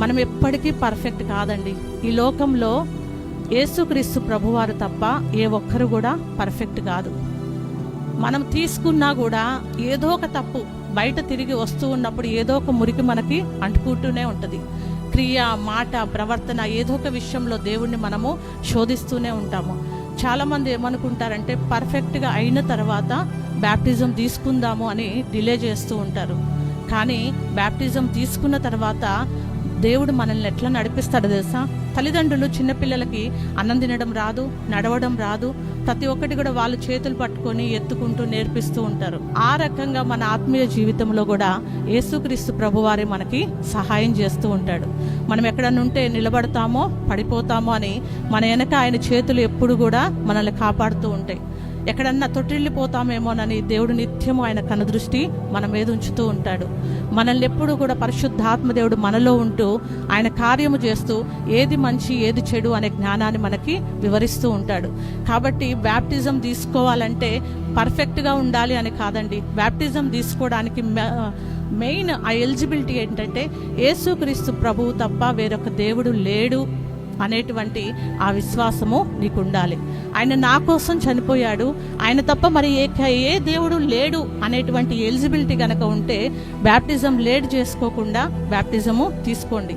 మనం ఎప్పటికీ పర్ఫెక్ట్ కాదండి. ఈ లోకంలో యేసుక్రీస్తు ప్రభువారు తప్ప ఏ ఒక్కరు కూడా పర్ఫెక్ట్ కాదు. మనం తీసుకున్నా కూడా ఏదో ఒక తప్పు బయట తిరిగి వస్తూ ఉన్నప్పుడు ఏదో ఒక మురికి మనకి అంటుకుంటూనే ఉంటుంది. క్రియ మాట ప్రవర్తన ఏదో ఒక విషయంలో దేవుణ్ణి మనము శోధిస్తూనే ఉంటాము. చాలామంది ఏమనుకుంటారంటే పర్ఫెక్ట్గా అయిన తర్వాత బ్యాప్టిజం తీసుకుందాము అని డిలే చేస్తూ ఉంటారు. కానీ బ్యాప్టిజం తీసుకున్న తర్వాత దేవుడు మనల్ని ఎట్లా నడిపిస్తాడు తెలుసా? తల్లిదండ్రులు చిన్నపిల్లలకి అన్నం తినడం రాదు నడవడం రాదు. ప్రతి ఒక్కటి కూడా వాళ్ళు చేతులు పట్టుకొని ఎత్తుకుంటూ నేర్పిస్తూ ఉంటారు. ఆ రకంగా మన ఆత్మీయ జీవితంలో కూడా యేసుక్రీస్తు ప్రభువారి మనకి సహాయం చేస్తూ ఉంటాడు. మనం ఎక్కడనుంటే నిలబడతామో పడిపోతామో అని మన వెనక ఆయన చేతులు ఎప్పుడు కూడా మనల్ని కాపాడుతూ ఉంటాయి. ఎక్కడన్నా తొట్టిల్లిపోతామేమోనని దేవుడు నిత్యము ఆయన కనుదృష్టి మన మీద ఉంచుతూ ఉంటాడు. మనల్ని ఎప్పుడూ కూడా పరిశుద్ధాత్మ దేవుడు మనలో ఉంటూ ఆయన కార్యము చేస్తూ ఏది మంచి ఏది చెడు అనే జ్ఞానాన్ని మనకి వివరిస్తూ ఉంటాడు. కాబట్టి బ్యాప్టిజం తీసుకోవాలంటే పర్ఫెక్ట్గా ఉండాలి అని కాదండి. బ్యాప్టిజం తీసుకోవడానికి మె- మెయిన్ ఆ ఎలిజిబిలిటీ ఏంటంటే యేసుక్రీస్తు ప్రభువు తప్ప వేరొక దేవుడు లేడు అనేటువంటి ఆ విశ్వాసము నీకు ఉండాలి ఆయన నా కోసం చనిపోయాడు. ఆయన తప్ప మరి ఏ ఏ దేవుడు లేడు అనేటువంటి ఎలిజిబిలిటీ కనుక ఉంటే బ్యాప్టిజం లేట్ చేసుకోకుండా బ్యాప్టిజము తీసుకోండి.